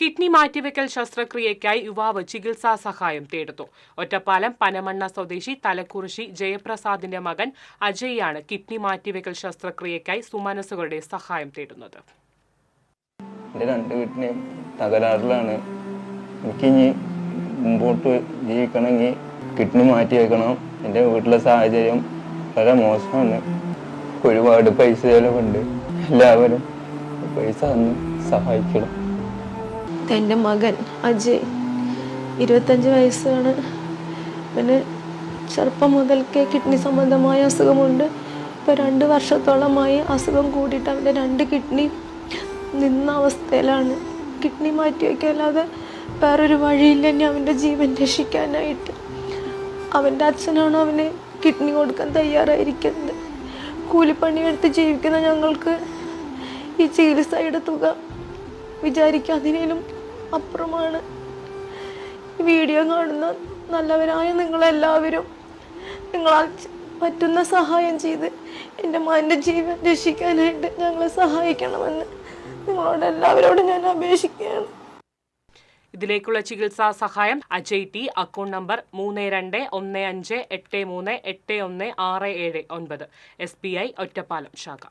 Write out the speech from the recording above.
Kidney മാറ്റിവെക്കൽ ശസ്ത്രക്രിയയ്ക്കായി യുവാവ് ചികിത്സാ സഹായം തേടുന്നു. ഒറ്റപ്പാലം പനമണ്ണ സ്വദേശി തലക്കുറിശി ജയപ്രസാദിന്റെ മകൻ അജയ്യാണ് കിഡ്നി മാറ്റിവെക്കൽ ശസ്ത്രക്രിയയ്ക്കായി സുമനസുകളുടെ സഹായം തേടുന്നത്. എന്റെ രണ്ട് വീട്ടിനെയും തകരാറിലാണ്. എനിക്കിനി മുമ്പോട്ട് ജീവിക്കണമെങ്കിൽ കിഡ്നി മാറ്റി വെക്കണം എന്റെ വീട്ടിലെ സാഹചര്യം വളരെ മോശമാണ്. ഒരുപാട് പൈസ ചിലവുണ്ട്. എല്ലാവരും പൈസ തന്ന് സഹായിക്കണം. എന്റെ മകൻ അജയ്. ഇരുപത്തഞ്ച് വയസ്സാണ്. പിന്നെ ചെറുപ്പം മുതൽക്കേ കിഡ്നി സംബന്ധമായ അസുഖമുണ്ട്. ഇപ്പോൾ രണ്ട് വർഷത്തോളമായി അസുഖം കൂടിയിട്ട് അവന്റെ രണ്ട് കിഡ്നി നിന്ന അവസ്ഥയിലാണ്. കിഡ്നി മാറ്റി വയ്ക്കാല്ലാതെ വേറൊരു വഴിയില്ല ഇനി അവന്റെ ജീവൻ രക്ഷിക്കാനായിട്ട്. അവന്റെ അച്ഛനാണ് അവന് കിഡ്നി കൊടുക്കാൻ തയ്യാറായിരിക്കുന്നത്. കൂലിപ്പണിയെടുത്ത് ജീവിക്കുന്ന ഞങ്ങൾക്ക് ഈ ചികിത്സയുടെ തുക വിചാരിക്കാതിനേലും അപ്പുറമാണ്. ഈ വീഡിയോ കാണുന്ന നല്ലവരായ നിങ്ങളെല്ലാവരും നിങ്ങളാൽ പറ്റുന്ന സഹായം ചെയ്ത് എന്റെ മകന്റെ ജീവൻ രക്ഷിക്കാനായിട്ട് ഞങ്ങളെ സഹായിക്കണമെന്ന് നിങ്ങളോട് എല്ലാവരോടും ഞാൻ അപേക്ഷിക്കുകയാണ്. ഇതിലേക്കുള്ള ചികിത്സാ സഹായം അജയ് ടി അക്കൗണ്ട് നമ്പർ മൂന്ന് രണ്ട് ഒന്ന് അഞ്ച് എട്ട് മൂന്ന് എട്ട് ഒന്ന് ആറ് ഏഴ് ഒൻപത്. എസ് ബി ഐ ഒറ്റപ്പാലം ശാഖ.